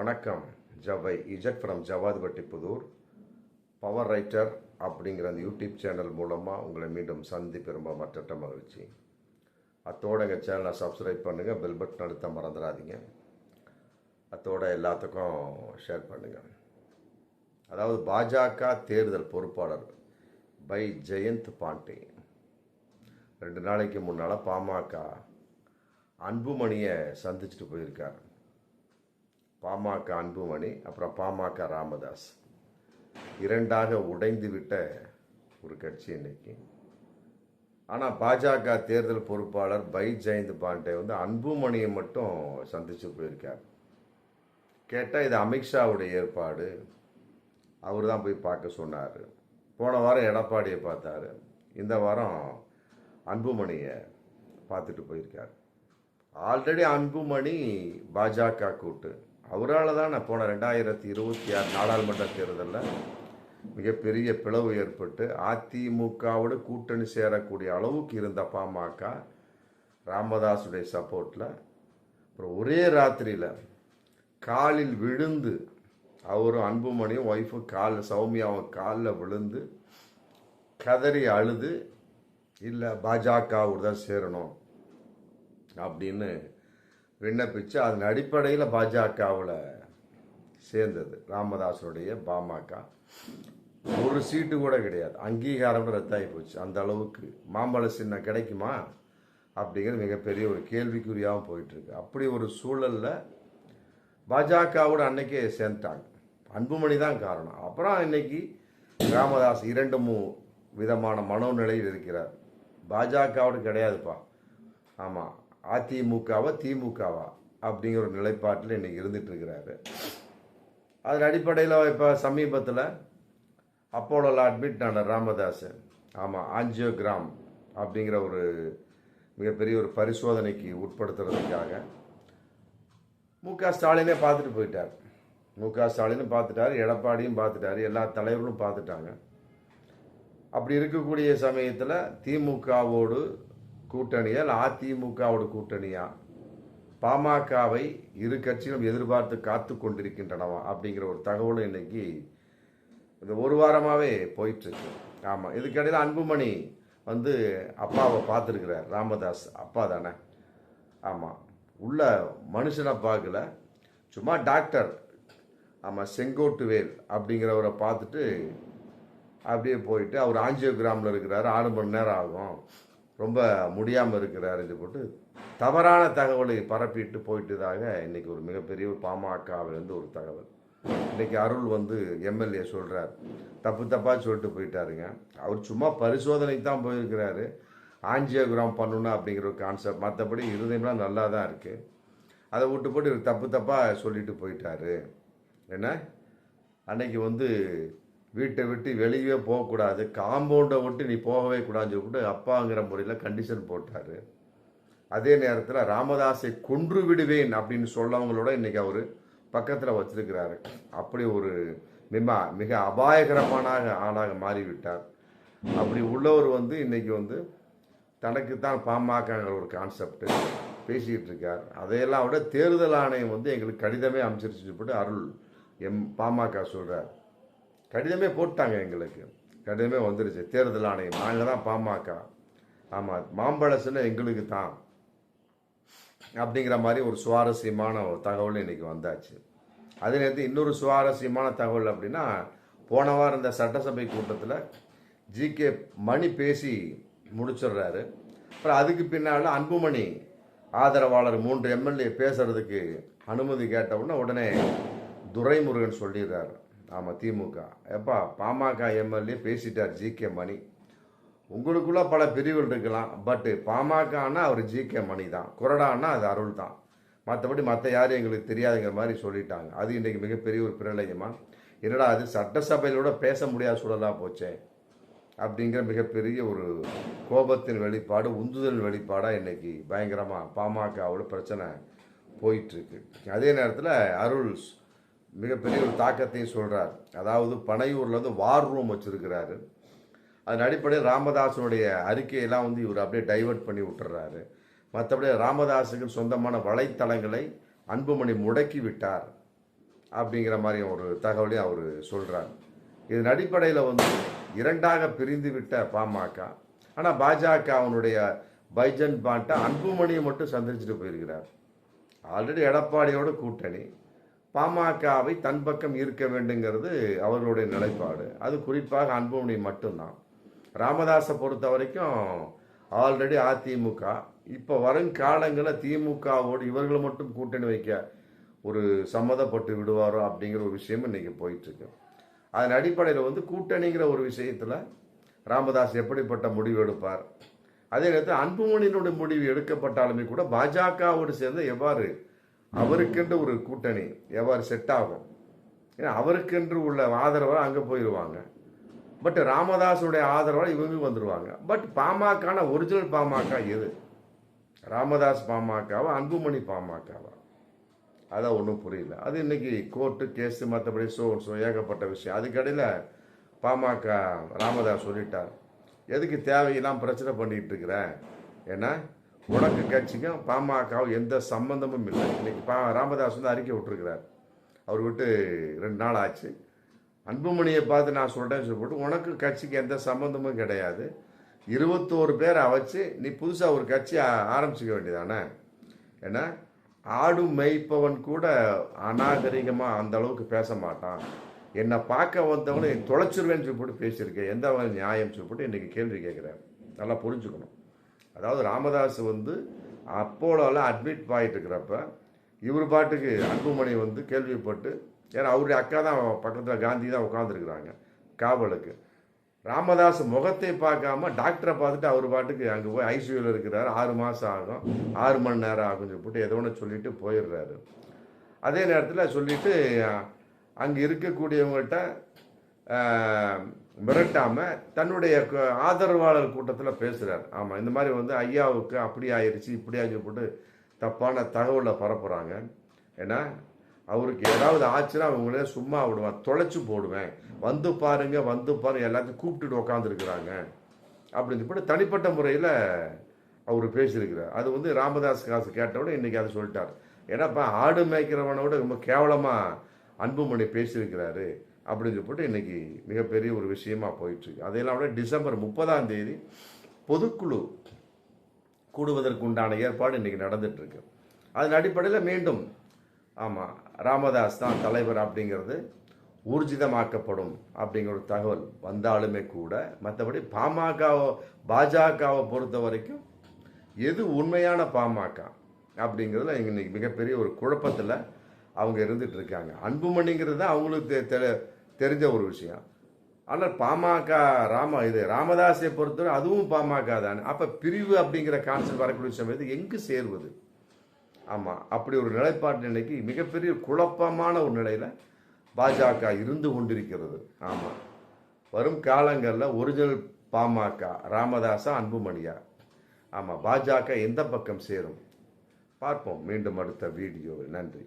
வணக்கம். ஜவ்வை Z from Jawadpatti Puthur. Power writer அப்படிங்கிற அந்த யூடியூப் சேனல் மூலமாக உங்களை மீண்டும் சந்திப்பு ரொம்ப மற்ற மகிழ்ச்சி. அத்தோட எங்கள் சேனலை சப்ஸ்கிரைப் பண்ணுங்கள் பெல் பட்டன் அழுத்த மறந்துடாதீங்க. அத்தோட எல்லாத்துக்கும் ஷேர் பண்ணுங்கள் அதாவது பாஜக தேர்தல் பொறுப்பாளர் பை ஜெயந்த் பாண்டே. ரெண்டு நாளைக்கு முன்னால் பாமக அன்புமணியை சந்திச்சுட்டு போயிருக்கார். பாமக அன்புமணி அப்புறம் பாமக ராமதாஸ். இரண்டாக உடைந்து விட்ட ஒரு கட்சி இன்னைக்கு. ஆனால் பாஜக தேர்தல் பொறுப்பாளர் பை ஜெயந்த் பாண்டே வந்து அன்புமணியை மட்டும் சந்திச்சு போயிருக்கார். கேட்டால் இது அமித்ஷாவுடைய ஏற்பாடு. அவர் தான் போய் பார்க்க சொன்னார். போன வாரம் எடப்பாடியை பார்த்தாரு. இந்த வாரம் அன்புமணியை பார்த்துட்டு போயிருக்கார். ஆல்ரெடி அன்புமணி பாஜக கூட்டு. அவரால் தான் நான் போன ரெண்டாயிரத்தி இருபத்தி ஆறு நாடாளுமன்ற தேர்தலில் மிகப்பெரிய பிளவு ஏற்பட்டு அதிமுகவோடு கூட்டணி சேரக்கூடிய அளவுக்கு இருந்த பாமக ராமதாஸுடைய சப்போர்ட்டில் அப்புறம் ஒரே ராத்திரியில் காலில் விழுந்து அவரும் அன்புமணியும் ஒய்ஃபும் காலில் சௌமியாவும் காலில் விழுந்து கதறி அழுது இல்லை பாஜகவோடு தான் சேரணும் அப்படின்னு விண்ணப்பித்து அதன் அடிப்படையில் பாஜகவில் சேர்ந்தது. ராமதாஸுடைய பாமக. ஒரு சீட்டு கூட கிடையாது. அங்கீகாரம் ரத்தாகி போச்சு. அந்த அளவுக்கு மாம்பழ சின்னம் கிடைக்குமா? அப்படிங்கிறது மிகப்பெரிய ஒரு கேள்விக்குறியாகவும் போயிட்டுருக்கு. அப்படி ஒரு சூழலில் பாஜகவோட அன்னைக்கே சேர்ந்துட்டாங்க. அன்புமணி தான் காரணம். அப்புறம் இன்னைக்கு ராமதாஸ் இரண்டு மூ விதமான மனோநிலையில் இருக்கிறார். பாஜகவோட கிடையாதுப்பா. ஆமாம் அதிமுகவா திமுகவா அப்படிங்கிற ஒரு நிலைப்பாட்டில் இன்றைக்கி இருந்துகிட்டு இருக்கிறாரு அதன் அடிப்படையில் இப்போ சமீபத்தில் அப்போலோவில் அட்மிட் ஆன ராமதாஸ் ஆமாம் ஆஞ்சியோகிராம் அப்படிங்கிற ஒரு மிகப்பெரிய ஒரு பரிசோதனைக்கு உட்படுத்துறதுக்காக மு க ஸ்டாலினே பார்த்துட்டு போயிட்டார். மு க ஸ்டாலினும் பார்த்துட்டாரு எடப்பாடியும் பார்த்துட்டார் எல்லா தலைவர்களும் பார்த்துட்டாங்க. அப்படி இருக்கக்கூடிய சமயத்தில் திமுகவோடு கூட்டணியா இல்லை அதிமுகவோட கூட்டணியா? பாமகவை இரு கட்சிகளும் எதிர்பார்த்து காத்து கொண்டிருக்கின்றனவா? அப்படிங்கிற ஒரு தகவலும் இன்னைக்கு இந்த ஒரு வாரமாகவே போயிட்டுருக்கு. ஆமாம் இதுக்கடையில் அன்புமணி வந்து அப்பாவை பார்த்துருக்குறார். ராமதாஸ் அப்பா தானே. ஆமாம் உள்ள மனுஷனை பார்க்கல. சும்மா டாக்டர் ஆமாம் செங்கோட்டுவேல் அப்படிங்கிறவரை பார்த்துட்டு அப்படியே போயிட்டு அவர் ஆஞ்சியோகிராமில் இருக்கிறாரு. ஆறு மணி நேரம் ஆகும். ரொம்ப முடியாமல் இருக்கிறார் இது போட்டு தவறான தகவலை பரப்பிட்டு போயிட்டதாக இன்றைக்கி ஒரு மிகப்பெரிய ஒரு பாமகவிலேருந்து ஒரு தகவல். இன்றைக்கி அருள் வந்து எம்எல்ஏ சொல்கிறார் தப்பு தப்பாக சொல்லிட்டு போயிட்டாருங்க. அவர் சும்மா பரிசோதனைக்கு தான் போயிருக்கிறாரு. ஆஞ்சியோகிராம் பண்ணணும் அப்படிங்கிற ஒரு கான்செப்ட் மற்றபடி இருதயம்லாம் நல்லா தான் இருக்குது அதை விட்டு போட்டு இவர் தப்பு தப்பாக சொல்லிட்டு போயிட்டாரு. என்ன? அன்னைக்கு வந்து வீட்டை விட்டு வெளியே போகக்கூடாது. காம்பவுண்டை விட்டு நீ போகவே கூடாதுன்னு சொல்லிட்டு அப்பாங்கிற முறையில் கண்டிஷன் போட்டார். அதே நேரத்தில் ராமதாஸை கொன்று விடுவேன் அப்படின்னு சொல்லவங்களோட இன்னைக்கு அவர் பக்கத்தில் வச்சிருக்கிறாரு. அப்படி ஒரு மிக மிக அபாயகரமான ஆளாக மாறிவிட்டார். அப்படி உள்ளவர் வந்து இன்றைக்கி வந்து தனக்கு தான் பாமகங்கிற ஒரு கான்செப்ட் பேசிக்கிட்டு இருக்கார். அதையெல்லாம் விட தேர்தல் ஆணையம் வந்து எங்களுக்கு கடிதமே அமைச்சிருச்சு போட்டு அருள் எம் பாமக சொல்கிறார் கடிதமே போட்டாங்க எங்களுக்கு. கடிதமே வந்துருச்சு. தேர்தல் ஆணையம். நாங்கள் தான் பாமக. ஆமாம் மாம்பழசுன்னு எங்களுக்கு தான். அப்படிங்கிற மாதிரி ஒரு சுவாரஸ்யமான ஒரு தகவல் இன்னைக்கு வந்தாச்சு. அதே நேரத்தில் இன்னொரு சுவாரஸ்யமான தகவல் அப்படின்னா போன வாரம் இந்த சட்டசபை கூட்டத்தில் ஜிகே மணி பேசி முடிச்சிடுறாரு. அப்புறம் அதுக்கு பின்னால் அன்புமணி ஆதரவாளர் மூன்று எம்எல்ஏ பேசுறதுக்கு அனுமதி கேட்ட உடனே உடனே துரைமுருகன் சொல்லிடுறாரு. ஆமாம் திமுக. எப்பா பாமக எம்எல்ஏ பேசிட்டார் ஜி கே மணி. உங்களுக்குள்ள பல பிரிவுகள் இருக்கலாம் பட்டு பாமகனா அவர் ஜி கே மணி தான். குரடானா அது அருள் தான். மற்றபடி மற்ற யாரும் எங்களுக்கு தெரியாதுங்கிற மாதிரி சொல்லிட்டாங்க. அது இன்றைக்கு மிகப்பெரிய ஒரு பிரளயமா என்னடா அது சட்டசபையிலோட பேச முடியாத சூழலாக போச்சே? அப்படிங்கிற மிகப்பெரிய ஒரு கோபத்தின் வெளிப்பாடு உந்துதல் வெளிப்பாடாக இன்னைக்கு பயங்கரமாக பாமகவோட பிரச்சனை போயிட்டுருக்கு அதே நேரத்தில் அருள் மிகப்பெரிய ஒரு தாக்கத்தையும் சொல்கிறார் அதாவது பனையூரில் வந்து வார் ரூம் வச்சுருக்கிறாரு. அதன் அடிப்படையில் ராமதாசனுடைய அறிக்கையெல்லாம் வந்து இவர் அப்படியே டைவர்ட் பண்ணி விட்டுறாரு. மற்றபடி ராமதாஸுக்கு சொந்தமான வலைத்தளங்களை அன்புமணி முடக்கி விட்டார் அப்படிங்கிற மாதிரி ஒரு தகவலையும் அவர் சொல்கிறார் இதன் அடிப்படையில் வந்து இரண்டாக பிரிந்து விட்ட பாமக ஆனால் பாஜக அவனுடைய பைஜன் பாட்டை அன்புமணியை மட்டும் சந்திச்சுட்டு போயிருக்கிறார். ஆல்ரெடி எடப்பாடியோட கூட்டணி. பாமகவை தன் பக்கம் ஈர்க்க வேண்டுங்கிறது அவர்களுடைய நிலைப்பாடு. அது குறிப்பாக அன்புமணி மட்டும்தான். ராமதாஸை பொறுத்த வரைக்கும் ஆல்ரெடி அதிமுக. இப்போ வரும் காலங்களில் திமுகவோடு இவர்களை மட்டும் கூட்டணி வைக்க ஒரு சம்மதப்பட்டு விடுவாரோ அப்படிங்கிற ஒரு விஷயம் இன்றைக்கி போயிட்டுருக்கு. அதன் அடிப்படையில் வந்து கூட்டணிங்கிற ஒரு விஷயத்தில் ராமதாஸ் எப்படிப்பட்ட முடிவு எடுப்பார்? அதே நேரத்தில் அன்புமணியினுடைய முடிவு எடுக்கப்பட்டாலுமே கூட பாஜகவோடு சேர்ந்து எவ்வாறு அவருக்கென்று ஒரு கூட்டணி எவ்வாறு செட் ஆகும்? ஏன்னா அவருக்கென்று உள்ள ஆதரவாக அங்கே போயிடுவாங்க பட் ராமதாஸுடைய ஆதரவாக இவங்க வந்துடுவாங்க பட் பாமகனா ஒரிஜினல் பாமக எது? ராமதாஸ் பாமகவா அன்புமணி பாமகவா? அதான் ஒன்றும் புரியல. அது இன்னைக்கு கோர்ட்டு கேஸு மற்றபடி சோ ஸோ ஏகப்பட்ட விஷயம். அதுக்கடையில் பாமக ராமதாஸ் சொல்லிட்டார். எதுக்கு தேவையெல்லாம் பிரச்சனை பண்ணிகிட்டு இருக்கிறேன் ஏன்னா உனக்கு கட்சிக்கும் பாமகவும் எந்த சம்பந்தமும் இல்லை. இன்னைக்கு பா ராமதாஸ் வந்து அறிக்கை விட்டுருக்கிறார். அவர் விட்டு ரெண்டு நாள் ஆச்சு. அன்புமணியை பார்த்து நான் சொல்கிறேன்னு சொல்லிட்டு உனக்கு கட்சிக்கு எந்த சம்மந்தமும் கிடையாது. இருபத்தோரு பேரை வச்சு நீ புதுசாக ஒரு கட்சி ஆரம்பிச்சிக்க வேண்டியதானே? ஏன்னா ஆடு மேய்ப்பவன் கூட அநாகரிகமாக அந்த அளவுக்கு பேச மாட்டான். என்னை பார்க்க வந்தவனை தொலைச்சிருவேன்னு சொல்லிட்டு பேசியிருக்கேன். எந்த நியாயம் சொல்லிட்டு இன்றைக்கி கேள்வி கேட்குறேன். நல்லா புரிஞ்சுக்கணும். அதாவது ராமதாஸ் வந்து அப்போலோவில் அட்மிட் ஆகிட்டு இருக்கிறப்ப இவர் பாட்டுக்கு அன்புமணி வந்து கேள்விப்பட்டு ஏன்னா அவருடைய அக்கா தான் பக்கத்தில் காந்தி தான் உட்காந்துருக்குறாங்க காவலுக்கு. ராமதாஸ் முகத்தை பார்க்காம டாக்டரை பார்த்துட்டு அவர் பாட்டுக்கு அங்கே போய் ஐசியூவில் இருக்கிறார். ஆறு மாதம் ஆகும் ஆறு மணி நேரம் ஆகும் சொல்லிட்டு ஏதோ ஒன்று சொல்லிட்டு போயிடுறாரு. அதே நேரத்தில் சொல்லிவிட்டு அங்கே இருக்கக்கூடியவங்கள்ட்ட மிரட்டாமல் மிரட்டாம தன்னுடைய ஆதரவாளர் கூட்டத்தில் பேசுகிறார் ஆமாம் இந்த மாதிரி வந்து ஐயாவுக்கு அப்படி ஆயிடுச்சு இப்படி ஆகி போட்டு தப்பான தகவலை பரப்புகிறாங்க ஏன்னா அவருக்கு ஏதாவது ஆச்சுன்னா அவங்களே சும்மா விடுவேன் தொலைச்சி போடுவேன். வந்து பாருங்க வந்து பாருங்க எல்லாத்தையும் கூப்பிட்டுட்டு உக்காந்துருக்குறாங்க. அப்படின்னு சொல்லிட்டு தனிப்பட்ட முறையில் அவர் பேசியிருக்கிறார். அது வந்து ராமதாஸ் காசு கேட்டவுடனே இன்றைக்கி அதை சொல்லிட்டார். ஏன்னாப்பா ஆடு மேய்க்கிறவனோட ரொம்ப கேவலமாக அன்புமணி பேசியிருக்கிறாரு. அப்படின்னு சொல்லிட்டு இன்றைக்கி மிகப்பெரிய ஒரு விஷயமாக போயிட்டுருக்கு. அதையெல்லாம் விட டிசம்பர் முப்பதாம் தேதி பொதுக்குழு கூடுவதற்கு உண்டான ஏற்பாடு இன்றைக்கி நடந்துகிட்ருக்கு அதன் அடிப்படையில் மீண்டும் ஆமாம் ராமதாஸ் தான் தலைவர் அப்படிங்கிறது ஊர்ஜிதமாக்கப்படும் அப்படிங்கிற ஒரு தகவல் வந்தாலுமே கூட மற்றபடி பாமகவை பாஜகவை பொறுத்த வரைக்கும் எது உண்மையான பாமக அப்படிங்கிறதுல இன்னைக்கு மிகப்பெரிய ஒரு குழப்பத்தில் அவங்க இருந்துகிட்டு இருக்காங்க அன்புமணிங்கிறது தான் அவங்களுக்கு தெ- தெரிஞ்ச ஒரு விஷயம். ஆனால் பாமக ராம இது ராமதாஸை பொறுத்தவரை அதுவும் பாமக தானே. அப்போ பிரிவு அப்படிங்கிற கான்செப்ட் வரக்கூடிய சமயத்து எங்கு சேர்வது? ஆமாம் அப்படி ஒரு நிலைப்பாட்டு நிலைக்கு மிகப்பெரிய குழப்பமான ஒரு நிலையில் பாஜக இருந்து கொண்டிருக்கிறது. ஆமாம் வரும் காலங்களில் ஒரிஜினல் பாமக ராமதாஸா அன்புமணியா. ஆமாம் பாஜக எந்த பக்கம் சேரும்? பார்ப்போம். மீண்டும் அடுத்த வீடியோவில். நன்றி.